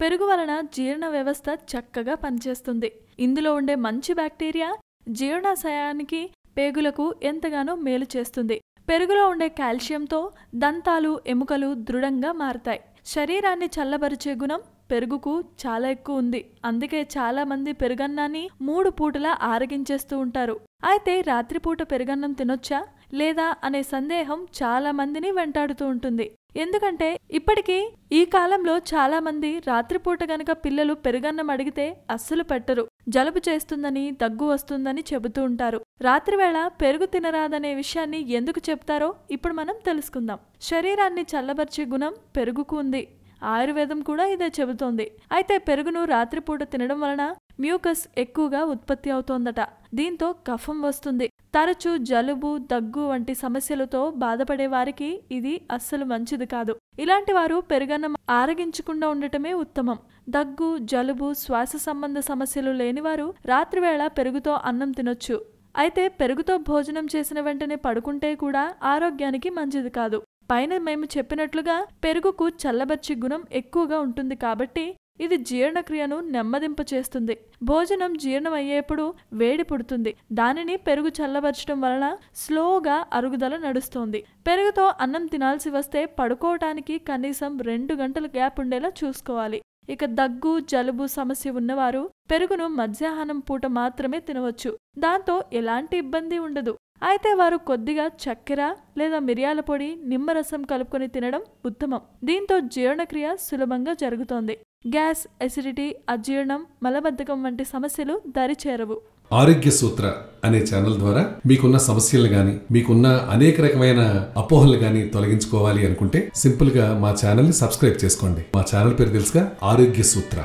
పెరుగు వలన జీర్ణ వ్యవస్థ చక్కగా పనిచేస్తుంది. ఇందులో ఉండే మంచి బ్యాక్టీరియా జీర్ణాశయానికి పేగులకు ఎంతగానో మేలు చేస్తుంది. పెరుగులో ఉండే కాల్షియంతో దంతాలు ఎముకలు దృఢంగా మారతాయి. శరీరాన్ని చల్లబరిచే గుణం పెరుగుకు చాలా ఎక్కువ ఉంది. అందుకే చాలా మంది పెరుగన్నాన్ని మూడు పూటలా ఆరగించేస్తూ ఉంటారు. అయితే రాత్రిపూట పెరుగన్నం తినొచ్చా లేదా అనే సందేహం చాలా మందిని వెంటాడుతూ ఉంటుంది. ఎందుకంటే ఇప్పటికీ ఈ కాలంలో చాలా మంది రాత్రిపూట గనక పిల్లలు పెరుగన్నం అడిగితే అస్సలు పెట్టరు. జలుబు చేస్తుందని దగ్గు వస్తుందని చెబుతూ ఉంటారు. రాత్రివేళ పెరుగు తినరాదనే విషయాన్ని ఎందుకు చెప్తారో ఇప్పుడు మనం తెలుసుకుందాం. శరీరాన్ని చల్లబరిచే గుణం పెరుగుకు ఉంది. ఆయుర్వేదం కూడా ఇదే చెబుతోంది. అయితే పెరుగును రాత్రిపూట తినడం వలన మ్యూకస్ ఎక్కువగా ఉత్పత్తి అవుతోందట. దీంతో కఫం వస్తుంది. తరచూ జలుబు దగ్గు వంటి సమస్యలతో బాధపడే వారికి ఇది అస్సలు మంచిది కాదు. ఇలాంటి వారు పెరుగన్నం ఆరగించకుండా ఉండటమే ఉత్తమం. దగ్గు జలుబు శ్వాస సంబంధ సమస్యలు లేనివారు రాత్రివేళ పెరుగుతో అన్నం తినొచ్చు. అయితే పెరుగుతో భోజనం చేసిన వెంటనే పడుకుంటే కూడా ఆరోగ్యానికి మంచిది కాదు. పైన మేము చెప్పినట్లుగా పెరుగుకు చల్లబర్చి గుణం ఎక్కువగా ఉంటుంది కాబట్టి ఇది జీర్ణక్రియను నెమ్మదింప చేస్తుంది. భోజనం జీర్ణమయ్యేప్పుడు వేడి పుడుతుంది. దానిని పెరుగు చల్లబరచడం వలన స్లోగా అరుగుదల నడుస్తోంది. పెరుగుతో అన్నం తినాల్సి వస్తే పడుకోవటానికి కనీసం రెండు గంటల గ్యాప్ ఉండేలా చూసుకోవాలి. ఇక దగ్గు జలుబు సమస్య ఉన్నవారు పెరుగును మధ్యాహ్నం పూట మాత్రమే తినవచ్చు. దాంతో ఎలాంటి ఇబ్బంది ఉండదు. అయితే వారు కొద్దిగా చక్కెర లేదా మిరియాల పొడి నిమ్మరసం కలుపుకొని తినడం ఉత్తమం. దీంతో జీర్ణక్రియ సులభంగా జరుగుతోంది. గ్యాస్ ఎసిడిటీ అజీర్ణం మలబద్ధకం వంటి సమస్యలు దరిచేరవు. ఆరోగ్య సూత్ర అనే ఛానల్ ద్వారా మీకున్న సమస్యలు గాని మీకున్న అనేక రకమైన అపోహలు గాని తొలగించుకోవాలి అనుకుంటే సింపుల్గా మా ఛానల్ని సబ్స్క్రైబ్ చేసుకోండి. మా ఛానల్ పేరు తెలుసుగా ఆరోగ్య సూత్ర.